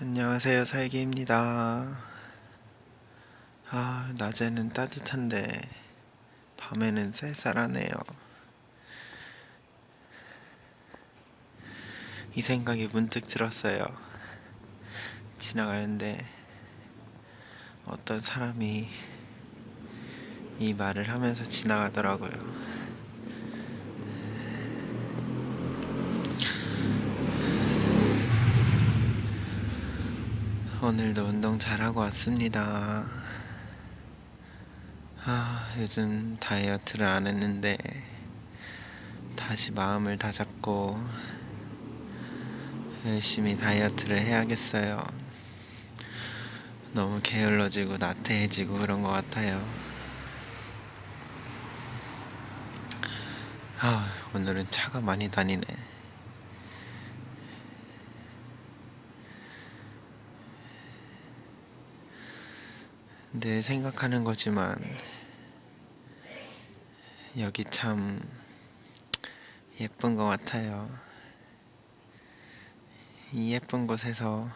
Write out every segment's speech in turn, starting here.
안녕하세요, 살기입니다. 아, 낮에는 따뜻한데, 밤에는 쌀쌀하네요. 이 생각이 문득 들었어요. 지나가는데, 어떤 사람이 이 말을 하면서 지나가더라고요. 오늘도 운동 잘하고 왔습니다. 아, 요즘 다이어트를 안 했는데, 다시 마음을 다잡고, 열심히 다이어트를 해야겠어요. 너무 게을러지고 나태해지고 그런 것 같아요. 아, 오늘은 차가 많이 다니네. 늘 생각하는 거지만 여기 참 예쁜 것 같아요. 이 예쁜 곳에서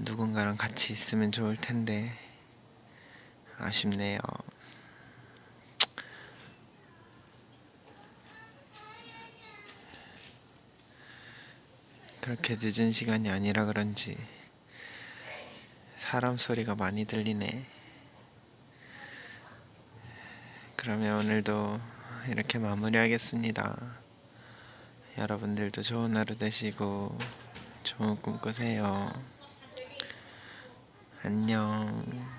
누군가랑 같이 있으면 좋을 텐데 아쉽네요. 그렇게 늦은 시간이 아니라 그런지 사람 소리가 많이 들리네. 그러면 오늘도 이렇게 마무리하겠습니다. 여러분들도 좋은 하루 되시고 좋은 꿈 꾸세요. 안녕.